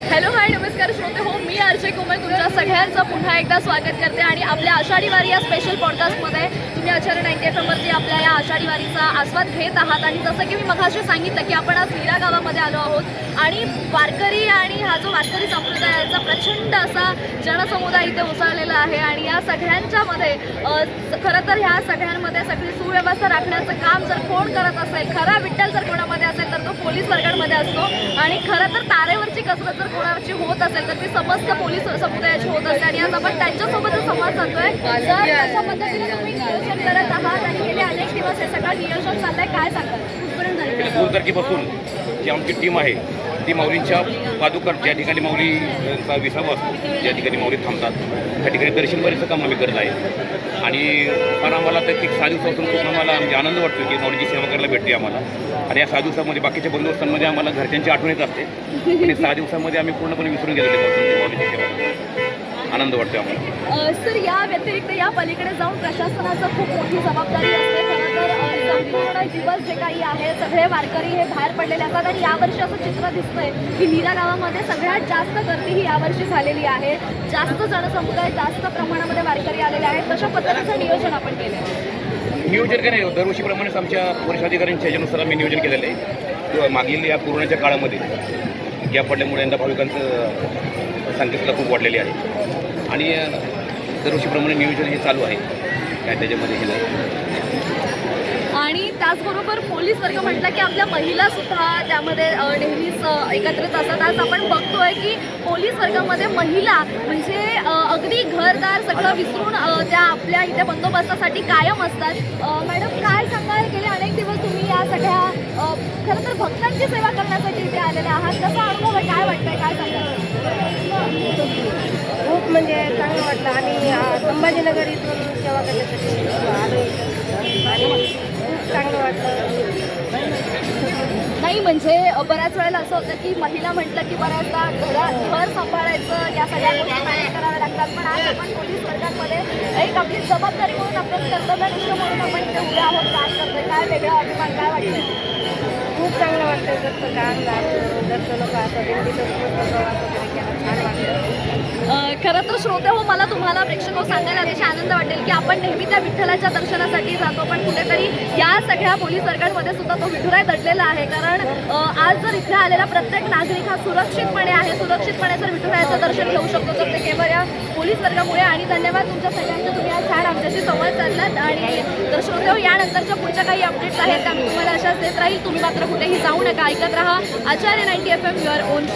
Hello hi नमस्कार श्रोते हो मी अर्जय कुमार. तुमच्या सगळ्यांचं पुन्हा एकदा स्वागत करते आणि आपल्या आषाढी वारी या स्पेशल पॉडकास्टमध्ये तुम्ही आचार्य नाईन्टी एफ एमवरती आपल्या या आषाढी वारीचा आस्वाद घेत आहात. आणि जसं की मी मघाशी सांगितलं की आपण आज हिरा गावामध्ये आलो आहोत. आणि वारकरी आणि हा जो वारकरी संप्रदायाचा प्रचंड असा जनसमुदाय इथे उसळलेला आहे आणि या सगळ्यांच्यामध्ये खरं तर ह्या सगळ्यांमध्ये सगळी सुव्यवस्था राखण्याचं काम जर कोण करत असेल खरा विठ्ठल जर कोणामध्ये असेल तर पोलीस वर्गांमध्ये असतो. आणि खरं तर तारेवरची कसरत जर कोणाची होत असेल तर ती समस्त पोलीस समुदायाची होत असते आणि आज आपण त्यांच्यासोबतच संवाद साधतोय. तर अशा पद्धतीने तुम्ही नियोजन करत आहात आणि गेले अनेक दिवस हे सगळं नियोजन चाललंय काय दोन तारखेपासून जी आमची टीम आहे ती माऊलींच्या पादुकात ज्या ठिकाणी माऊलीचा विसावा असतो ज्या ठिकाणी माऊली थांबतात त्या ठिकाणी दर्शन बरेचसं काम आम्ही करत आहे आणि फार आम्हाला तर एक सहा दिवसापासून खूप आम्हाला म्हणजे आनंद वाटतो की माऊलीची सेवा करायला भेटते आम्हाला. आणि या सहा दिवसामध्ये बाकीच्या बंदोबस्तांमध्ये आम्हाला घरच्यांची आठवण येत असते. आणि सहा दिवसामध्ये आम्ही पूर्णपणे विसरून गेलेले आहोत माऊलीची सेवा आनंद वाटतो आम्हाला. सर या व्यतिरिक्त या पलीकडे जाऊन प्रशासनाचं खूप मोठी जबाबदारी असते. पूर्ण दिवस जे काही आहे सगळे वारकरी हे बाहेर पडलेले असतात आणि यावर्षी असं चित्र दिसतंय की नीरा गावामध्ये सगळ्यात जास्त गर्दी ही यावर्षी झालेली आहे. जास्त जनसमुदाय जास्त प्रमाणामध्ये वारकरी आलेले आहेत. तशा पद्धतीचं नियोजन आपण केलं आहे नियोजन काय नाही? दरवर्षीप्रमाणेच आमच्या वरिष्ठ अधिकाऱ्यांच्या ह्याच्यानुसार आम्ही नियोजन केलेलं आहे. किंवा मागील या कोरोनाच्या काळामध्ये या पडल्यामुळे यंदा भाविकांचं संख्या खूप वाढलेली आहे. आणि दरवर्षीप्रमाणे नियोजन हे चालू आहे. काय त्याच्यामध्ये हे नाही. आणि त्याचबरोबर पोलीस वर्ग म्हटलं की आपल्या महिला सुद्धा त्यामध्ये नेहमीच एकत्रित असतात. आज आपण बघतोय की पोलीस वर्गामध्ये महिला म्हणजे अगदी घरदार सगळं विसरून त्या आपल्या इथे बंदोबस्तासाठी कायम असतात. मॅडम काय सांगाल? गेले अनेक दिवस तुम्ही या सगळ्या खरं तर भक्तांची सेवा करण्यासाठी इथे आलेले आहात. कसा अनुभव आहे? काय वाटतंय? काय सांगाल? खूप म्हणजे चांगलं वाटलं. आणि संभाजीनगर इथून सेवा करण्यासाठी आलो. आणि चांगलं वाटलं नाही म्हणजे बऱ्याच वेळेला असं होतं की महिला म्हटलं की बऱ्याचदा घरा घर सांभाळायचं या सगळ्या गोष्टी मॅनेज कराव्या लागतात. पण आज आपण पोलीस वर्गांमध्ये एक आपली जबाबदारी म्हणून आपलं कर्तव्यनिष्ठ म्हणून आपण इथे उभे आहोत. काम करतोय काय वेगळा अभिमान काय वाटतं खूप चांगलं वाटतं जसं काम झालं दर्शन असं दिंडीचं प्रवास वगैरे केला छान वाटलं अ, खरं तर श्रोते हो मला तुम्हाला प्रेक्षक हो सांगायला अतिशय आनंद वाटेल की आपण नेहमी त्या विठ्ठलाच्या दर्शनासाठी जातो पण कुठेतरी या सगळ्या पोलीस वर्गांमध्ये सुद्धा तो विठुराय दडलेला आहे. कारण आज जर इथे आलेला प्रत्येक नागरिक हा सुरक्षितपणे आहे सुरक्षितपणे जर विठुरायाचं दर्शन घेऊ शकतो तर ते केवळ या पोलीस वर्गामुळे. आणि धन्यवाद तुमच्या सगळ्यांचे तुम्ही आज छान आमच्याशी संवाद साधलात. आणि तर श्रोते हो यानंतरच्या पुढच्या काही अपडेट्स आहेत त्या मी तुम्हाला अशाच देत राहील. तुम्ही मात्र कुठेही जाऊ नका ऐकत राहा. Acharya ninety F M your own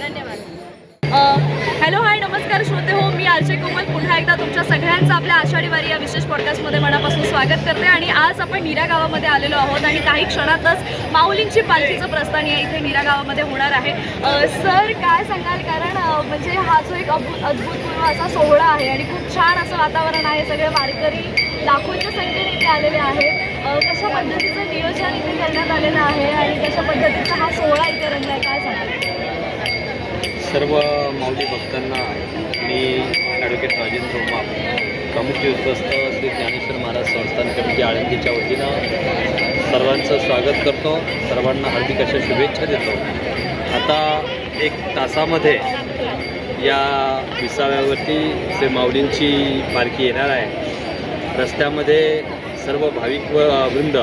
धन्यवाद. हॅलो हाय नमस्कार श्रोते हो मी आरजे कोमल. पुन्हा एकदा तुमच्या सगळ्यांचं आपल्या आषाढी वारी या विशेष पॉडकास्टमध्ये मनापासून स्वागत करते आणि आज आपण नीरा गावामध्ये आलेलो आहोत आणि काही क्षणातच माऊलींची पालखीचं प्रस्थान या इथे नीरा गावामध्ये होणार आहे. सर काय सांगाल? कारण म्हणजे हा जो एक अभूत अद्भुतपूर्व असा सोहळा आहे आणि खूप छान असं वातावरण आहे. सगळे वारकरी लाखोंच्या संख्येने इथे आलेले आहेत. कशा पद्धतीचं नियोजन इथे करण्यात आलेलं आहे आणि कशा पद्धतीचा हा सोहळा इथे रंगला आहे काय सांगाल? सर्व माऊली भक्तांना मी ॲडव्होकेट राजेंद्र उमाप प्रमुख विश्वस्त श्री ज्ञानेश्वर महाराज संस्थान कमिटी आळंदीच्या वतीनं सर्वांचं स्वागत करतो. सर्वांना हार्दिक अशा शुभेच्छा देतो. आता एक तासामध्ये या विसाव्यावरती श्री माऊलींची पालखी येणार आहे. रस्त्यामध्ये सर्व भाविक व वृंद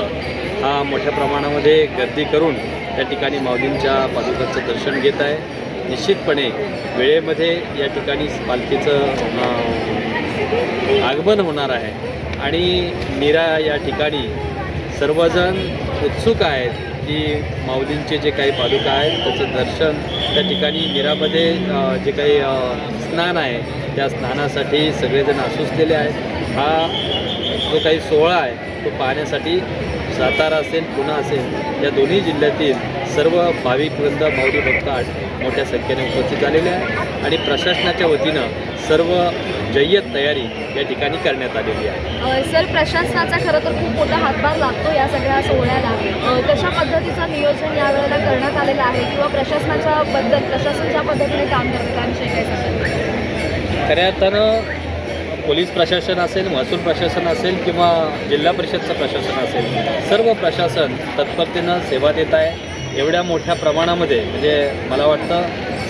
हा मोठ्या प्रमाणामध्ये गर्दी करून त्या ठिकाणी माऊलींच्या पादुकांचं दर्शन घेत आहे. निश्चितपणे वेळेमध्ये या ठिकाणी पालखीचं आगमन होणार आहे. आणि मीरा या ठिकाणी सर्वजण उत्सुक आहेत की माऊलींचे जे काही पादुका आहेत त्याचं दर्शन त्या ठिकाणी मीरामध्ये जे काही स्नान आहे त्या स्नानासाठी सगळेजण आसुसलेले आहेत. हा जो काही सोहळा आहे तो पाहण्यासाठी सातारा असेल पुणे असेल या दोन्ही जिल्ह्यातील सर्व भाविक वृंद माऊली भक्त मोठ्या संख्येने उपस्थित झालेले आहे आणि प्रशासनाच्या वतीनं सर्व जय्यत तयारी या ठिकाणी करण्यात आलेली आहे. सर प्रशासनाचा खरं तर खूप मोठा हातभार लागतो या सगळ्या सोहळ्याला कशा पद्धतीचं नियोजन यावेळेला करण्यात आलेलं आहे किंवा प्रशासनाच्या बद्दल प्रशासन ज्या पद्धतीने काम करतं त्याविषयी काय खऱ्या अर्थानं पोलीस प्रशासन असेल महसूल प्रशासन असेल किंवा जिल्हा परिषदचं प्रशासन असेल सर्व प्रशासन तत्परतेनं सेवा देत आहे. एवढ्या मोठ्या प्रमाणामध्ये म्हणजे मला वाटतं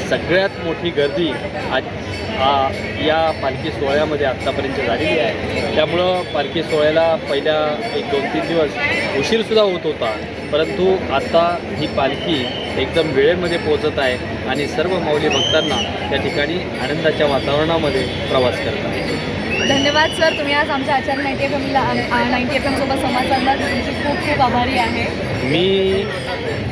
सगळ्यात मोठी गर्दी आज आ, या पालखी सोहळ्यामध्ये आत्तापर्यंत झालेली आहे. त्यामुळं पालखी सोहळ्याला पहिल्या एक दोन तीन दिवस उशीरसुद्धा होत होता. परंतु आता ही पालखी एकदम वेळेमध्ये पोहोचत आहे आणि सर्व माऊली भक्तांना त्या ठिकाणी आनंदाच्या वातावरणामध्ये प्रवास करत आहे. धन्यवाद सर. तुम्ही आज आमच्या आचार्य नाईन्टी एफ एमला नाईन्टी एफ एमसोबत संवाद साधला. तुमची खूप खूप आभारी आहे. मी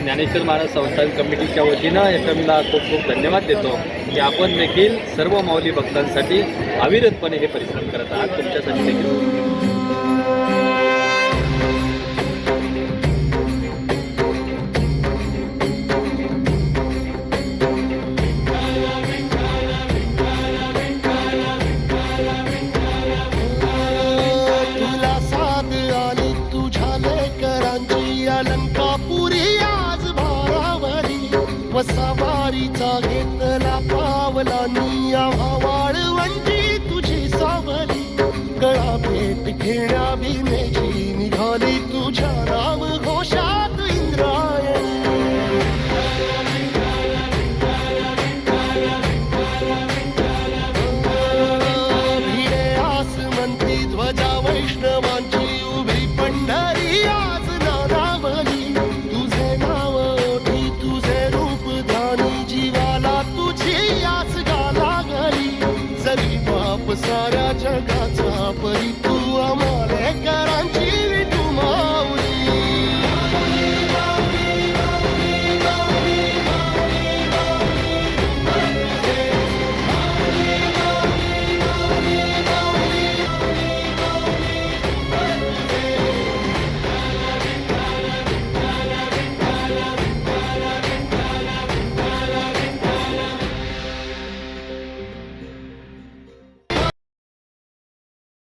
ज्ञानेश्वर महाराज संस्थान कमिटीच्या वतीनं एफ एमला खूप खूप धन्यवाद देतो की आपण देखील सर्व माऊली भक्तांसाठी अविरतपणे हे परिश्रम करत आहात. तुमच्यासाठी देखील घेतला पावलानी